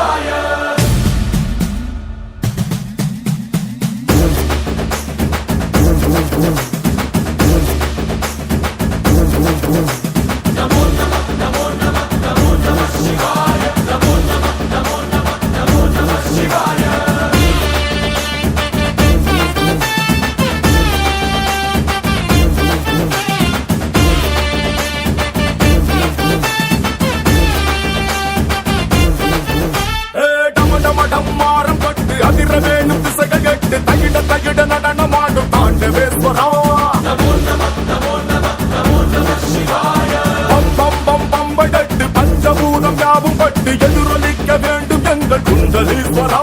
fire. யாவும் பட்டு எதிரொலிக்க வேண்டும் எங்கள் குண்டலீஸ்வரா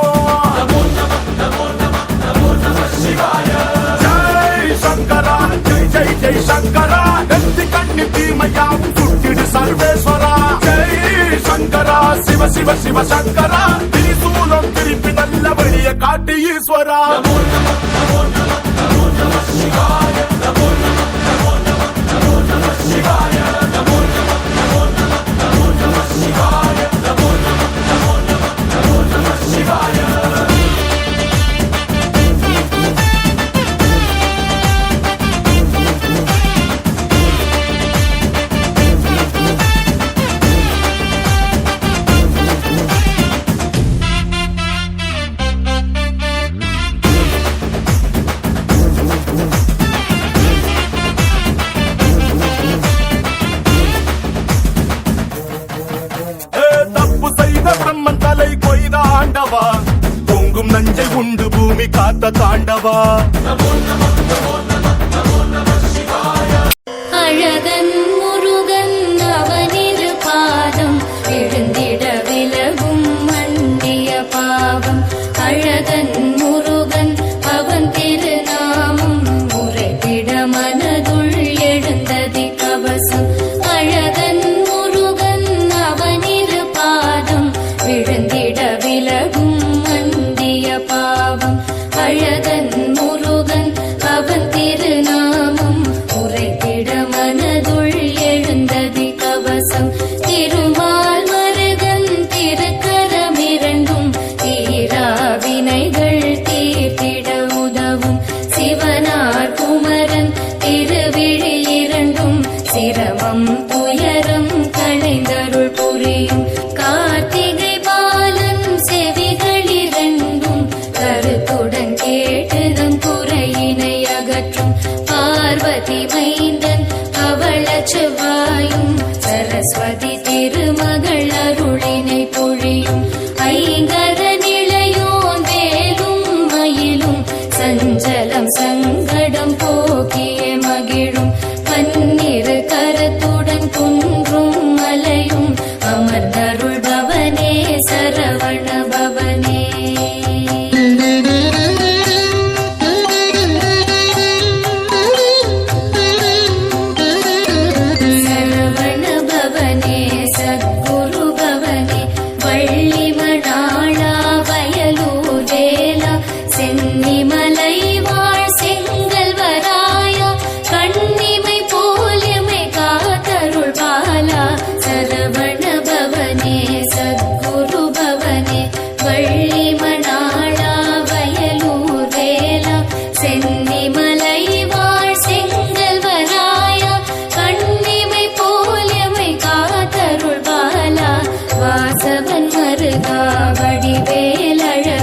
ஜெய் சங்கரா ஜெய் ஜெய் ஜெய் சங்கரா நெத்தி கண்ணி தீமையாவும் சுட்டிடு சர்வேஸ்வரா ஜெய் சங்கரா சிவ சிவ சிவ சங்கரா திரிசூலம் திருப்பி நல்ல வழிய காட்டு ஈஸ்வரா தலை கொய்த ஆண்டவா? பொங்கும் நஞ்சை உண்டு பூமி காத்த தாண்டவா? அழகன் முருகன் அவனிரு பாதம் எழுந்திட விலகும் மண்டிய பாவம். அழகன் மைந்தன் அவள செவ்வாயும் சரஸ்வதி திருமகள் அருளினை பொழியும். ஐங்கர நிலையோன் வேலும் மயிலும் சஞ்சலம் சங்கடம் போக்கி 为了人。